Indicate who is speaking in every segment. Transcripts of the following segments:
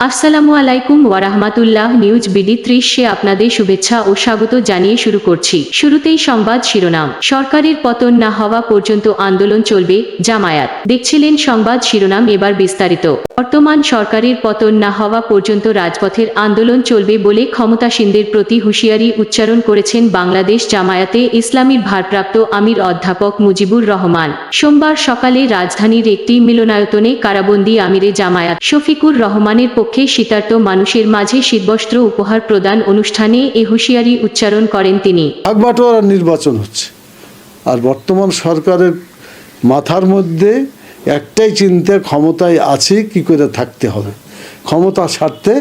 Speaker 1: আসসালামু আলাইকুম ওয়ারাহমাতুল্লাহ news BD ত্রিশে আপনাদের শুভেচ্ছা ও স্বাগত জানিয়ে শুরু করছি। শুরুতেই সংবাদ শিরোনাম। সরকারের পতন না হওয়া পর্যন্ত আন্দোলন চলবে জামায়াত। দেখছিলেন সংবাদ শিরোনাম এবার বিস্তারিত। বর্তমান সরকারের পতন না হওয়া পর্যন্ত রাজপথের আন্দোলন চলবে বলে ক্ষমতাসীনদের প্রতি হুঁশিয়ারি উচ্চারণ করেছেন বাংলাদেশ জামায়াতে ইসলামীর ভারপ্রাপ্ত আমির অধ্যাপক মুজিবুর রহমান। সোমবার সকালে রাজধানীর একটি মিলনায়তনে কারাবন্দী আমিরে জামায়াত শফিকুর রহমানের পক্ষে শীতার্ত মানুষের মাঝে শীতবস্ত্র উপহার প্রদান অনুষ্ঠানে এ হুঁশিয়ারি উচ্চারণ করেন তিনি।
Speaker 2: নির্বাচন হচ্ছে। আর বর্তমান সরকারের মাথার মধ্যে একটাই চিন্তা, ক্ষমতায় আছে, কি করে থাকতে হবে? ক্ষমতা ছাড়তে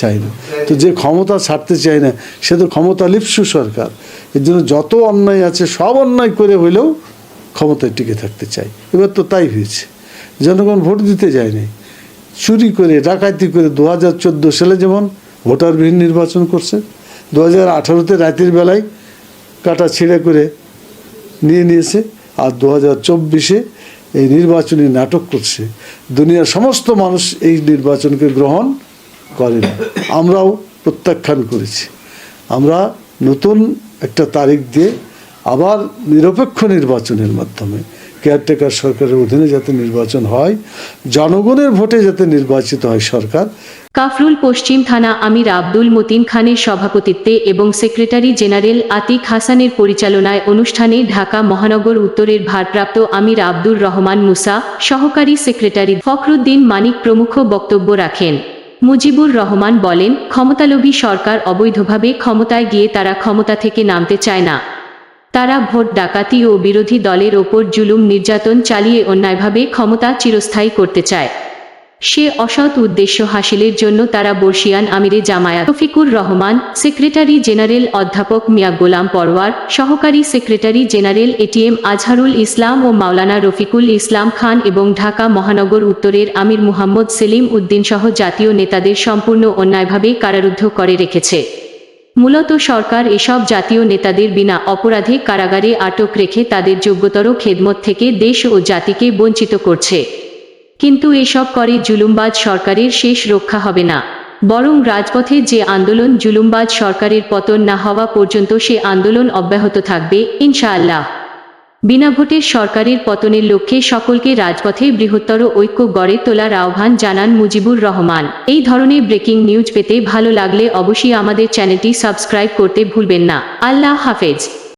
Speaker 2: চাই না। তো যে ক্ষমতা ছাড়তে চাই না, সে তো ক্ষমতা লিপসু সরকার। এর জন্য যত অন্যায় আছে, সব অন্যায় করে হলেও ক্ষমতায় টিকে থাকতে চায় এবার তো তাই হয়েছে। জনগণ ভোট দিতে যায়নি। চুরি করে, ডাকাতি করে দু হাজার চোদ্দ সালে যেমন ভোটারবিহীন নির্বাচন করছে দু হাজার আঠারোতে রাতের বেলায় কাটা ছিঁড়ে করে নিয়ে নিয়েছে, আর দু হাজার চব্বিশে এই নির্বাচনী নাটক করছে। দুনিয়ার সমস্ত মানুষ এই নির্বাচনকে গ্রহণ করে আমরাও প্রত্যাখ্যান করেছি। আমরা নতুন একটা তারিখ দিয়ে আবার নিরপেক্ষ নির্বাচনের মাধ্যমে কেয়ারটেকার সরকারের অধীনে যাতে নির্বাচন হয়, জনগণের ভোটে যাতে নির্বাচিত হয় সরকার
Speaker 1: কাফরুল পশ্চিম থানা আমির আব্দুল মতিন খানের সভাপতিত্বে এবং সেক্রেটারি জেনারেল আতিক হাসানের পরিচালনায় অনুষ্ঠানে ঢাকা মহানগর উত্তরের ভারপ্রাপ্ত আমির আব্দুর রহমান মুসা, সহকারী সেক্রেটারি ফখরুদ্দিন মানিক প্রমুখ বক্তব্য রাখেন। মুজিবুর রহমান বলেন, ক্ষমতালোভী সরকার অবৈধভাবে ক্ষমতায় গিয়ে তারা ক্ষমতা থেকে নামতে চায় না। তারা ভোট ডাকাতি ও বিরোধী দলের ওপর জুলুম নির্যাতন চালিয়ে অন্যায়ভাবে ক্ষমতা চিরস্থায়ী করতে চায়। সে অসৎ উদ্দেশ্য হাসিলের জন্য তারা বর্ষিয়ান আমিরে জামায়াত রফিকুর রহমান, সেক্রেটারি জেনারেল অধ্যাপক মিয়া গোলাম পরওয়ার, সহকারী secretary general ATM Azharul Islam ও মাওলানা রফিকুল ইসলাম খান এবং ঢাকা মহানগর উত্তরের আমির মুহাম্মদ সেলিম উদ্দিন সহ জাতীয় নেতাদের সম্পূর্ণ অন্যায়ভাবে কারারুদ্ধ করে রেখেছে। মূলত সরকার এসব জাতীয় নেতাদের বিনা অপরাধে কারাগারে আটক রেখে তাদের যোগ্যতর খেদমত থেকে দেশ ও জাতিকে বঞ্চিত করছে। কিন্তু এসব করে জুলুমবাজ সরকারের শেষ রক্ষা হবে না। বরং রাজপথে যে আন্দোলন জুলুমবাজ সরকারের পতন না হওয়া পর্যন্ত সে আন্দোলন অব্যাহত থাকবে, ইনশাআল্লাহ। বিনা ভোটের সরকারের পতনের লক্ষ্যে সকলকে রাজপথে বৃহত্তর ঐক্য গড়ে তোলার আহ্বান জানান মুজিবুর রহমান। এই ধরনের ব্রেকিং নিউজ পেতে ভালো লাগলে অবশ্যই আমাদের চ্যানেলটি সাবস্ক্রাইব করতে ভুলবেন না। আল্লাহ হাফেজ।